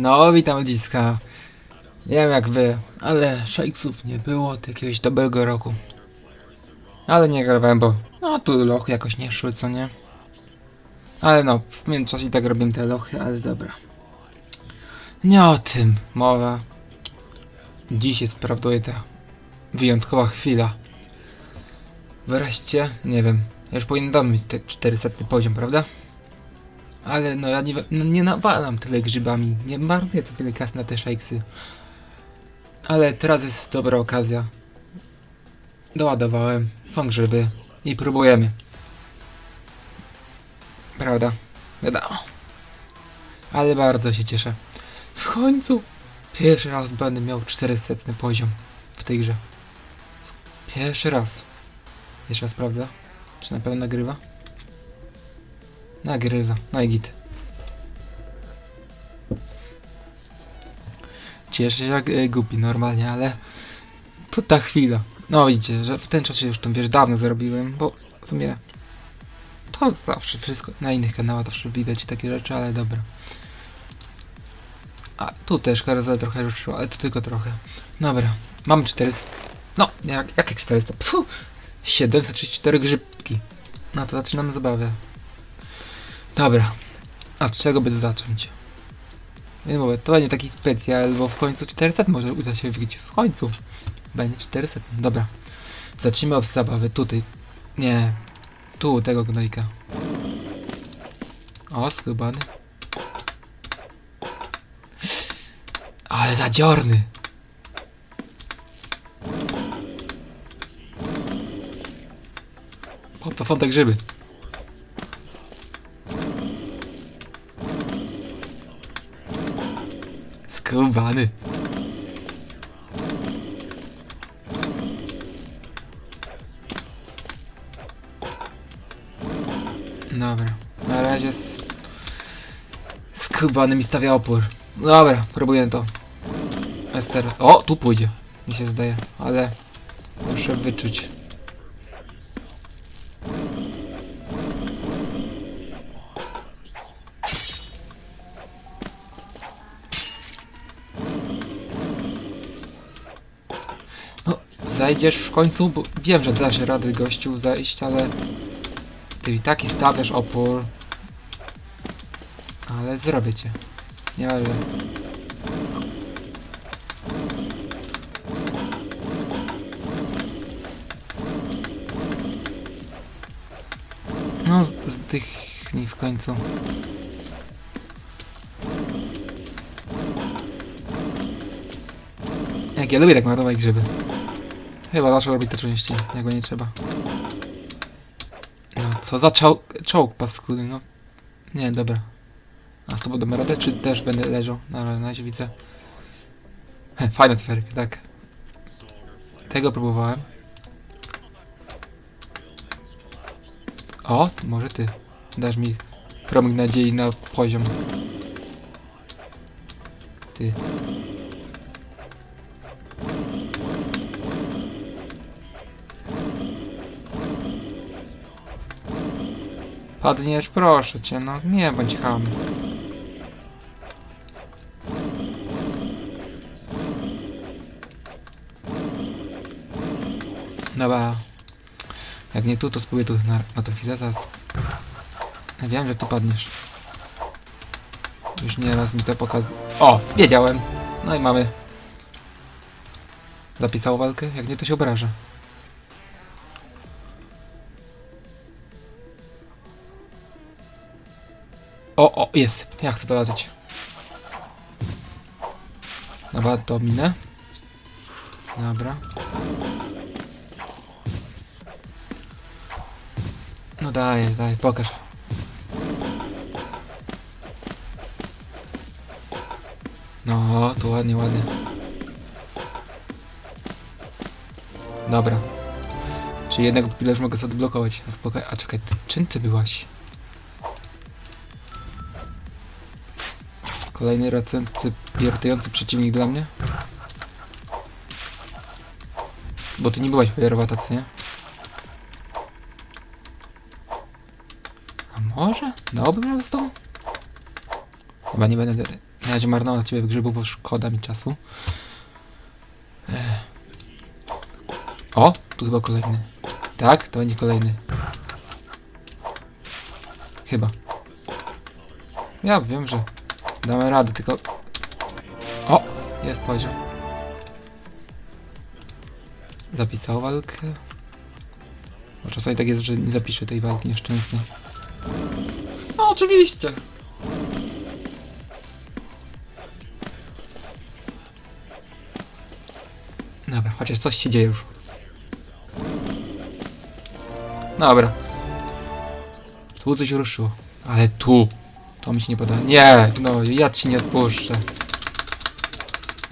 No, witam ludziska. Nie wiem jak wy, ale szejksów nie było od jakiegoś dobrego roku. Ale nie grałem, bo no tu lochy jakoś nie szły, co nie? Ale no, w międzyczasie i tak robię te lochy, ale dobra. Nie o tym mowa. Dziś jest prawdopodobnie ta wyjątkowa chwila. Wreszcie, nie wiem, już powinienem mieć te 400 poziom, prawda? Ale no ja nie, no, nie nawalam tyle grzybami, nie marnuję to tyle kasy na te szejksy. Ale teraz jest dobra okazja. Doładowałem, są grzyby i próbujemy. Prawda? Wiadomo. Ale bardzo się cieszę. W końcu pierwszy raz będę miał 400 poziom w tej grze. Pierwszy raz. Jeszcze raz sprawdzę, czy na pewno nagrywa. Nagrywa, no i git. Cieszę się jak e, głupi normalnie, ale to ta chwila. No widzicie, że w ten czas już to wiesz dawno zrobiłem, bo w sumie to zawsze wszystko na innych kanałach zawsze widać takie rzeczy, ale dobra. A tu też karuzela trochę ruszyła, ale to tylko trochę. Dobra, mam 400. No, jak, jakie 400? Pfu, 734 grzybki. No to zaczynamy zabawę. Dobra. A od czego by zacząć? Nie mówię, to będzie taki specjal, bo w końcu 400 może uda się wbić. W końcu. Będzie 400. Dobra. Zacznijmy od zabawy. Tutaj. Nie. Tu, tego gnojka. O, skubany. Ale zadziorny. O, to są te grzyby. Skubany. Dobra, na razie s- skubany mi stawia opór. Dobra, próbuję to. Jest teraz. O, tu pójdzie, mi się zdaje, ale muszę wyczuć. Zajdziesz w końcu, bo wiem, że dasz radę gościu zajść, ale ty i taki stawiasz opór. Ale zrobię cię. Nie ale. No, zdychnij w końcu. Jak ja lubię tak marnować grzyby. Chyba zawsze robić to częściej, jak go nie trzeba. No, co za czołg, paskudy, no. Nie, dobra. A z tobą damy radę, czy też będę leżał? Na razie widzę. He, fajna twerka, tak. Tego próbowałem. O, może ty. Dasz mi promyk nadziei na poziom. Ty. Padniesz, proszę cię, no nie bądź ham. Dobra. Jak nie tu, to spróbuję tu na, na tę chwilę, tak. Ja wiem, że tu padniesz. Już nieraz mi to pokazał. O! Wiedziałem! No i mamy. Zapisał walkę? Jak nie, to się obraża. Jest. Ja chcę to latać. Dobra, to minę. Dobra. No daj, daj, pokaż. No, tu ładnie, ładnie. Dobra. Jednak chwilę już mogę sobie odblokować. A czekaj, czym ty byłaś? Kolejny racency piertujący przeciwnik dla mnie? Bo ty nie byłaś pojerwata, co nie? A może? Dałbym ją z tą? Chyba nie będę Na razie marnować ciebie bo szkoda mi czasu. O, tu chyba kolejny. Tak, to będzie kolejny. Chyba. Ja wiem, że damy radę, tylko... O, jest poziom. Zapisał walkę. Bo czasami tak jest, że nie zapiszę tej walki nieszczęsnej. No oczywiście. Dobra, chociaż coś się dzieje już. Dobra. Tu coś ruszyło. Ale tu. To mi się nie podoba. Nie, no ja ci nie odpuszczę.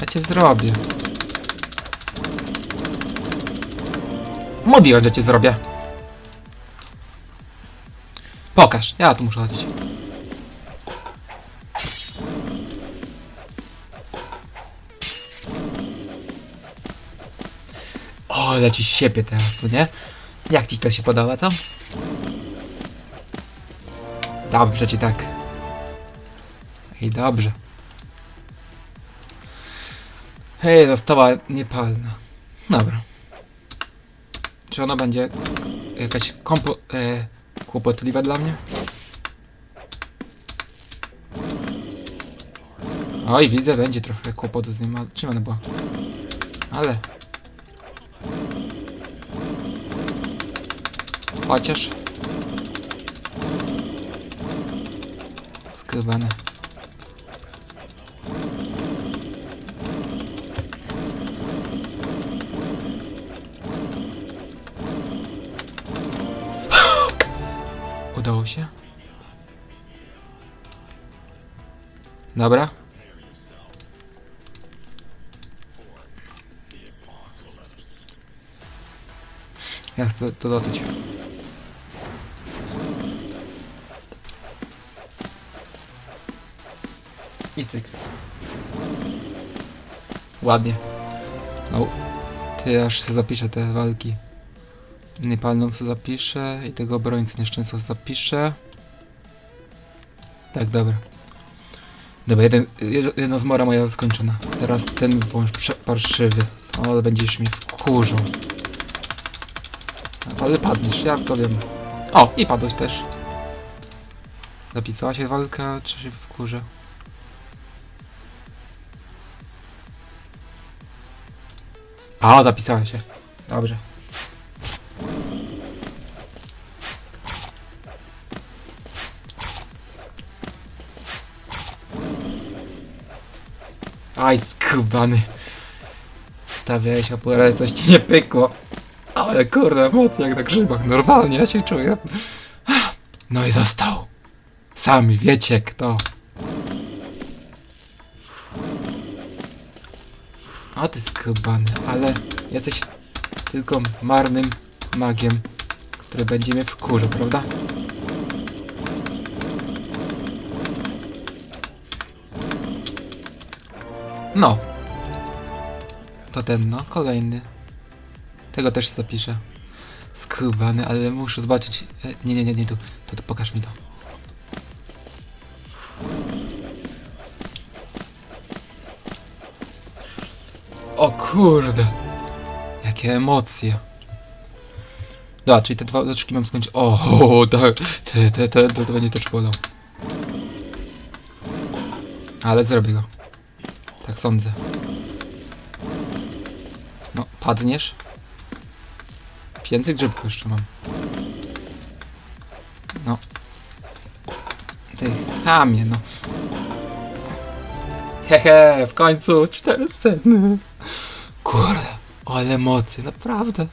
Ja cię zrobię. Mówiłem, że cię zrobię. Pokaż, ja tu muszę chodzić. O, ale ci siebie teraz, nie? Jak ci to się podoba tam? Dobrze ci tak. I dobrze. Hej, została niepalna. Dobra. Czy ona będzie jakaś kompo... E, kłopotliwa dla mnie? Oj, widzę, będzie trochę kłopotu z nim, ale czym ona była? Ale... Chociaż... Skrywane. Dobra. Ja chcę to dotyć. I cyk. Ładnie. No. Ty aż sobie zapiszę te walki. Niepalną co zapiszę i tego obrońcy nieszczęsnego zapiszę. Tak, dobra. Dobra, jeden, jed- jedna zmora moja skończona. Teraz ten prze- parszywy. O, będziesz mnie wkurzą. Ale padniesz, ja to wiem. O, i padłeś też. Zapisała się walka, czy się wkurzę? A, zapisała się. Dobrze. Skubany. Stawiałeś opory, coś ci nie pykło. Ale kurde, moc jak na grzybach. Normalnie ja się czuję. No i został. Sami wiecie kto. O ty skubany, ale jesteś tylko marnym magiem, który będzie mnie wkurzał, prawda? No. To ten, no, kolejny. Tego też zapiszę. Skubany, ale muszę zobaczyć. E, nie, nie, nie, nie tu. To, to pokaż mi to. O kurde. Jakie emocje. Dobra, czyli te dwa oczki mam skończyć. O, tak. Te, te, te, to, to będzie też bolał. Ale zrobię go. Tak sądzę. No, padniesz? Pięty grzybku jeszcze mam. No. Ty chamie, no. Hehe, w końcu cztery ceny. Kurde, ale emocje, naprawdę.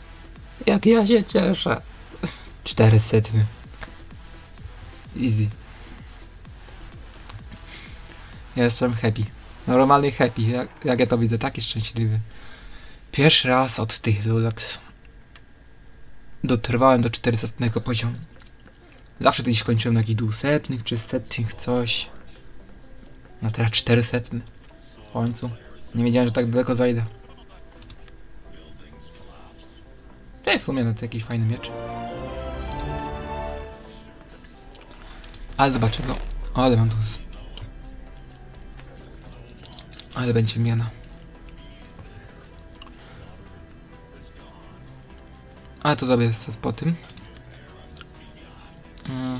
Jak ja się cieszę. Cztery setny. Easy. Jestem happy. Normalnie happy, jak, jak ja to widzę, taki szczęśliwy. Pierwszy raz od tylu lat dotrwałem do 400 poziomu. Zawsze kiedyś kończyłem na jakichś dwusetnych czy setnych coś. No teraz 400 w końcu. Nie wiedziałem, że tak daleko zajdę. Ej, w sumie no to jakiś fajny miecz. Ale zobaczę, no. Ale mam tu... Ale będzie miana. A to jest po tym. Mm.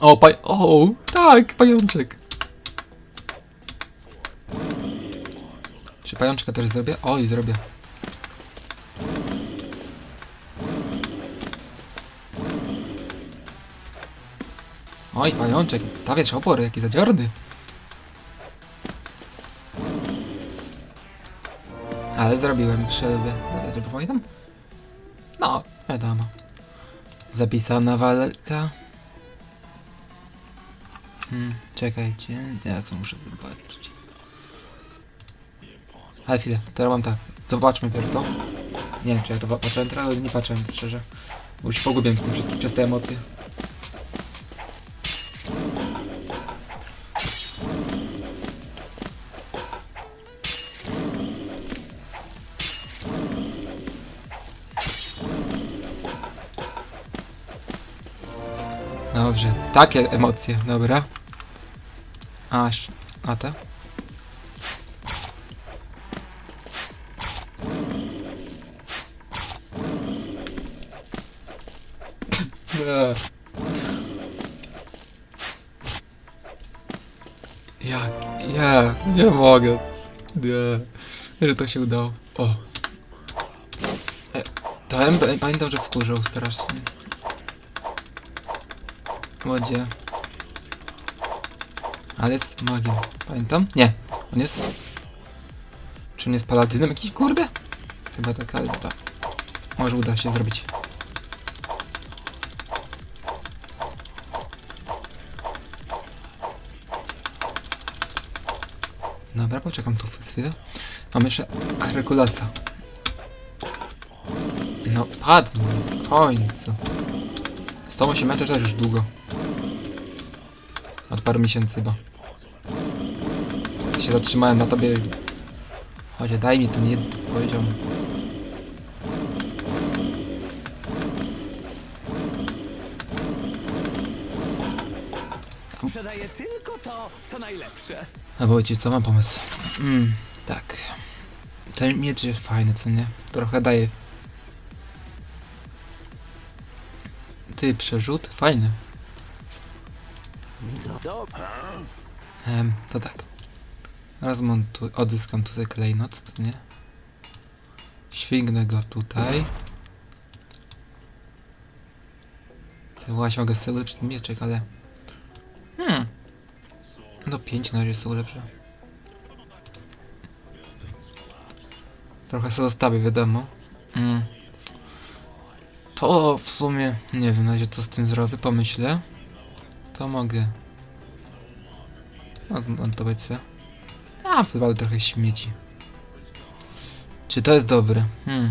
O, paj... O, tak, pajączek. Czy pajączka też zrobię? Oj, zrobię. Oj, pajączek, stawiać opór, jaki zadziorny. Ale zrobiłem strzelbę. Dobra, czy pamiętam? No, wiadomo. Zapisana walka. Hmm, czekajcie, ja co muszę zobaczyć. Ale chwilę, teraz mam tak. Zobaczmy pierwszy to. Nie wiem, czy ja to patrzyłem teraz, ale nie patrzyłem, szczerze. Bo już pogubiłem w tym wszystkim przez te emocje. Dobrze, takie emocje, dobra. Aż, a te? Jak? Ja nie mogę. Nie. Że to się udało. O. E, to pamiętam, że wkurzał strasznie. Wodzie. Ale jest magiem. Pamiętam? Nie. On jest... Czy on jest paladynem jakiś kurde? Chyba tak, ale tak. Może uda się zrobić. Dobra, poczekam tu chwilę. Mam jeszcze Herkulesa. No, padł. W końcu. Z tobą się męczę też już długo. Od paru miesięcy chyba. Się zatrzymałem na tobie. Chodź, daj mi ten jeden poziom. Sprzedaję tylko to, co najlepsze. A bo ci co, mam pomysł. Mm, tak. Ten miecz jest fajny, co nie? Trochę daje. Ty, przerzut? Fajny. Do... Em, to tak. Rozmontuj, odzyskam tutaj klejnot, nie? Śwignę go tutaj. Właśnie mogę sobie ulepszyć mieczek, ale... Hmm. No 5 na razie są lepsze. Trochę sobie zostawię, wiadomo. Mm. To w sumie... Nie wiem na razie co z tym zrobię, pomyślę. To mogę... Odmontować sobie. A, wywalę trochę śmieci. Czy to jest dobre? Hmm.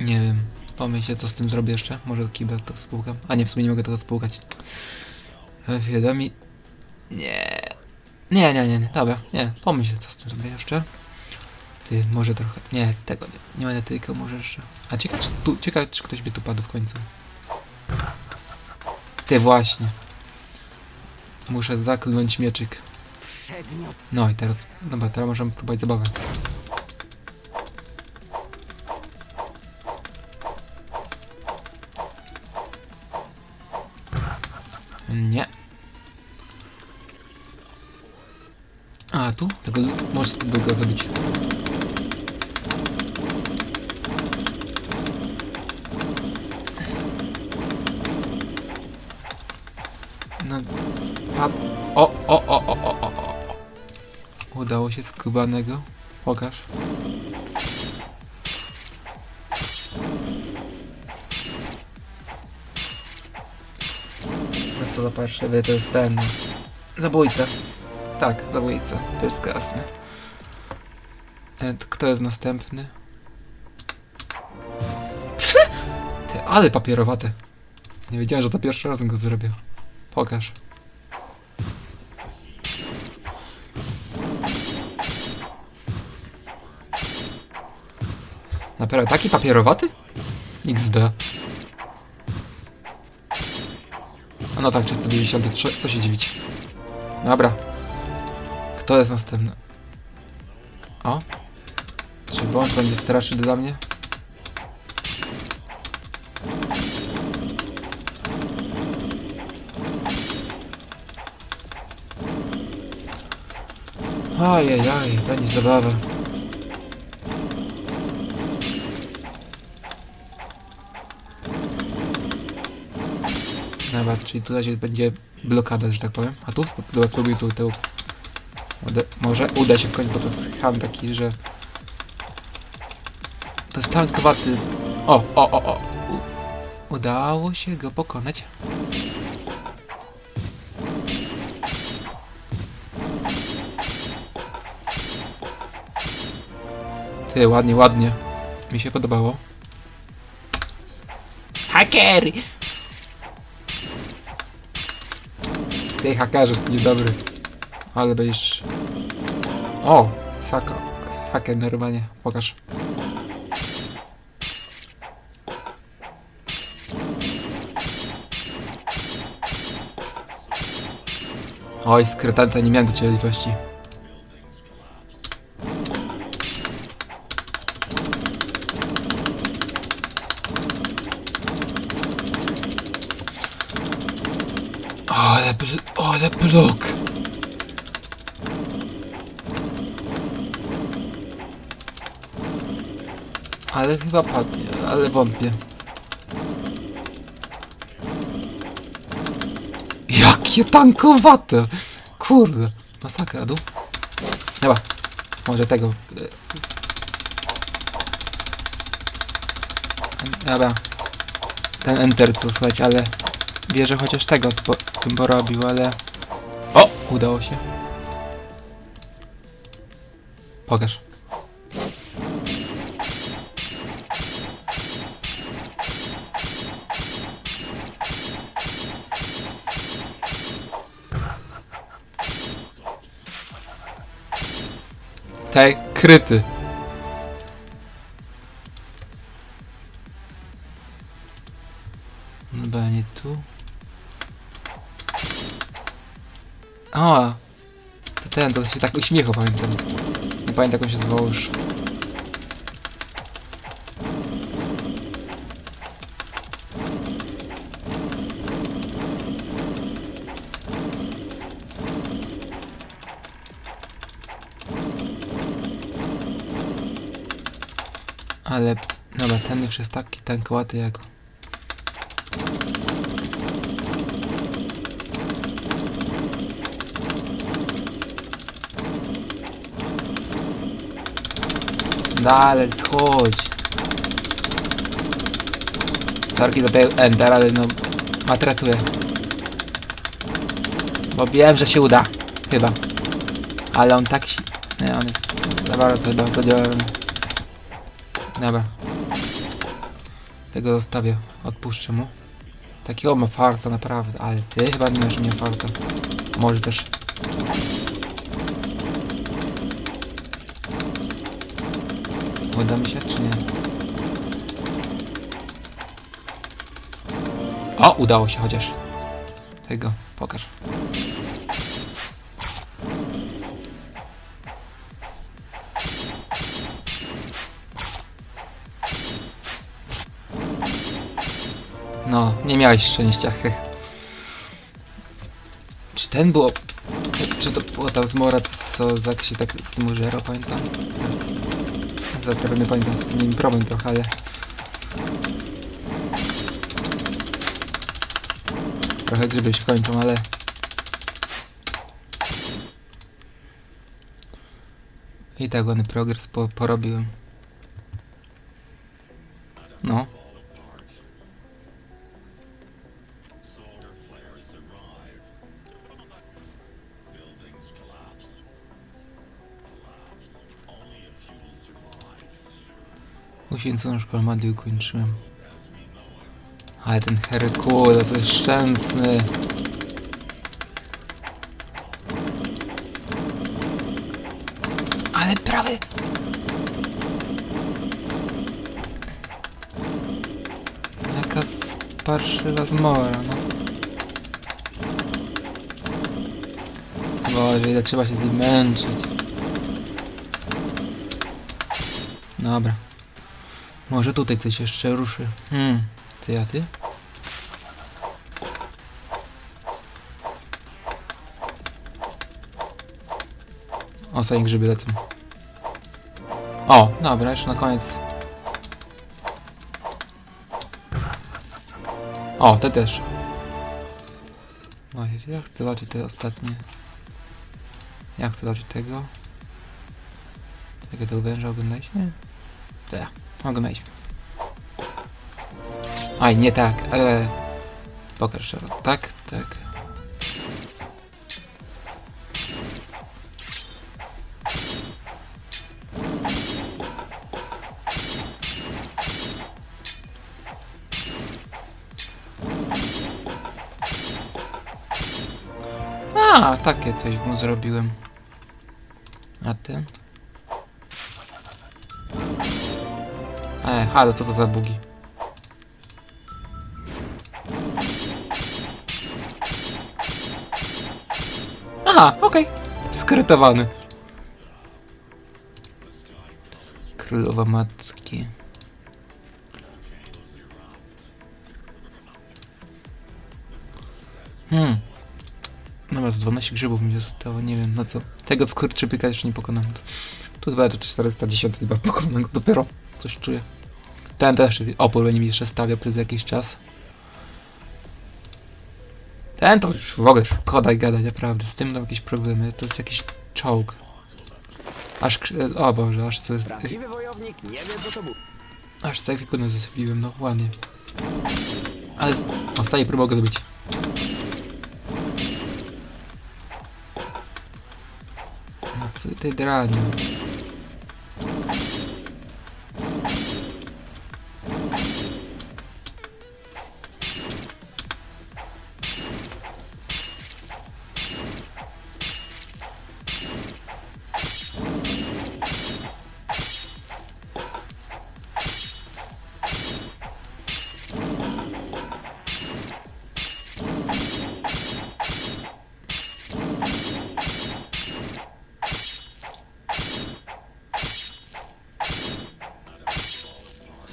Nie wiem. Pomyślę, co z tym zrobię jeszcze. Może kibel to spłukam. A nie, w sumie nie mogę tego spłukać. Wiadomi... Nie. Nie, nie, nie, nie. Dobra, nie. Pomyślę, co z tym zrobię jeszcze. Ty, może trochę... Nie, tego nie. Nie będę tylko może jeszcze. A ciekawe, czy. Ciekawe, czy ktoś by tu padł w końcu. Ty, właśnie. Muszę zaklnąć mieczyk. No i teraz, dobra, teraz możemy próbować zabawę. No, a, o, o, o, o, o, o, o. Udało się skubanego. Pokaż. No co za parszywy, to jest ten... Zabójca. Tak, zabójca. To jest jasne. To Kto jest następny? Ty, ale papierowate. Nie wiedziałem, że to pierwszy raz go zrobię. Pokaż. Naprawdę, taki papierowaty? XD. A no tak, 393, co się dziwić. Dobra. To jest następne. O. Czy bądź będzie straszył dla mnie? Ajajaj, będzie zabawa. Dobra, czyli tutaj będzie blokada, że tak powiem. A tu? Dobra, spróbuj tu tył. Może uda się w końcu, bo to jest ham taki, że... To jest tankowaty... O, o, o, o! Udało się go pokonać. Ty, ładnie, ładnie. Mi się podobało. Haker! Ty hakerze, niedobry. Ale będziesz... O! Saka. Haker normalnie. Pokaż. Oj, skrytanta, nie miałem do ciebie litości. Ale, ale blok. Ale chyba padnie, ale wątpię. Jakie tankowate! Kurde, masakra, dół. Chyba, może tego. e, Dobra. Ten enter tu, słuchajcie, ale bierze chociaż tego po, tym porobił, ale... O! Udało się. Pokaż. Te kryty. Się tak uśmiechał, pamiętam. Nie pamiętam, jak on się zwał już. Ale, dobra, ten już jest taki tankowaty jak... Dalej, chodź. Sorki za ten enter, ale no... Matretuję. Bo wiem, że się uda. Chyba. Ale on tak si... Nie, on jest... Za bardzo chyba podzielony. Dobra. Tego zostawię. Odpuszczę mu. Takiego ma farta naprawdę, ale ty chyba nie masz mnie farta. Może też. Uda mi się czy nie? O, udało się chociaż. Tego, pokaż. No, nie miałeś szczęścia, he. Czy ten było... Czy to była ta zmora, co Zak się tak z tym użerał, pamiętam? Zaprawdę nie pamiętam z tym problem trochę, ale... Trochę grzyby się kończą, ale... I tak ładny progres po, porobiłem. Uświęconą szkołę Mady ukończyłem. Ale ten Herkule to jest szczęsny. Ale prawie... Jaka sparszywa zmora, no. Boże, ile trzeba się z nim męczyć. Dobra. Może tutaj coś jeszcze ruszy. Hmm. Ty, a ty? O, sobie grzyby lecą. O, dobra, jeszcze na koniec. O, te też. No, ja chcę zobaczyć te ostatnie. Ja chcę zobaczyć tego. Tego tego węża oglądaliście? Tak, oglądaliśmy. Aj, nie tak, ale... Pokaż. Tak, tak. A, takie coś mu zrobiłem. A ty? E, halo, co to za bugi? Aha, okej. Skrytowany. Królowa matki. Hmm. Z 12 grzybów mi zostało, nie wiem na co. Tego skurczybyka jeszcze nie pokonam. Tu chyba to 410 chyba pokonam go dopiero. Coś czuję. Ten też opór będzie mi jeszcze stawiał przez jakiś czas. Ten to już w ogóle szkoda i gadać, naprawdę. Z tym mam jakieś problemy. To jest jakiś czołg. Aż, krzy- o Boże, aż co jest... Prawdziwy wojownik nie wie, co to mówi. Aż tak wykonę zasypiłem, no ładnie. Ale ostatni próbował go zdobyć. No co ty draniu?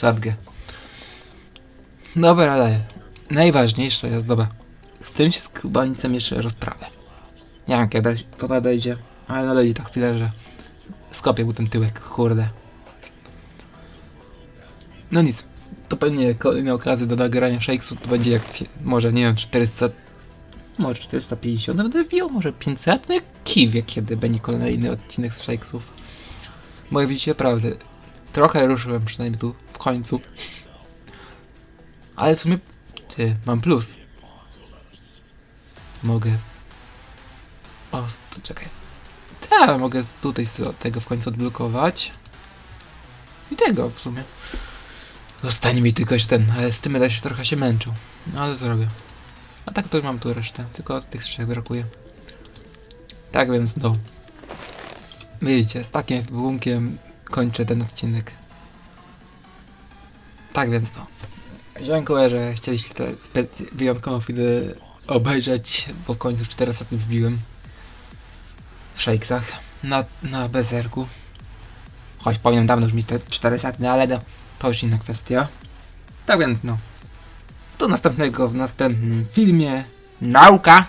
Sadgę. Dobra, ale najważniejsza jest, dobra. Z tym się z kubanicem jeszcze rozprawę. Nie wiem kiedy to nadejdzie, ale nadejdzie to chwilę, że skopię mu ten tyłek, kurde. No nic, to pewnie kolejna okazja do nagrania shakesu to będzie jak, może nie wiem, 400, może 450, nawet wbiło, może 500, no jak kiwie, kiedy będzie kolejny odcinek z shakesów. Bo jak widzicie, prawdę, trochę ruszyłem przynajmniej tu, w końcu. Ale w sumie, ty, mam plus. Mogę... O, czekaj. Tak, mogę tutaj tego w końcu odblokować. I tego w sumie. Zostanie mi tylko jeszcze ten, ale z tym będę się trochę się męczył. No ale zrobię. A tak to już mam tu resztę, tylko tych trzech brakuje. Tak więc no. Widzicie, z takim wyłunkiem kończę ten odcinek. Tak więc no. Dziękuję, że chcieliście specy- wyjątkową chwilę obejrzeć, bo w końcu 400 wbiłem w Shakesach na, na bezerku. Choć powinien dawno już mieć te 400, ale no, to już inna kwestia. Tak więc no. Do następnego w następnym filmie. Nauka!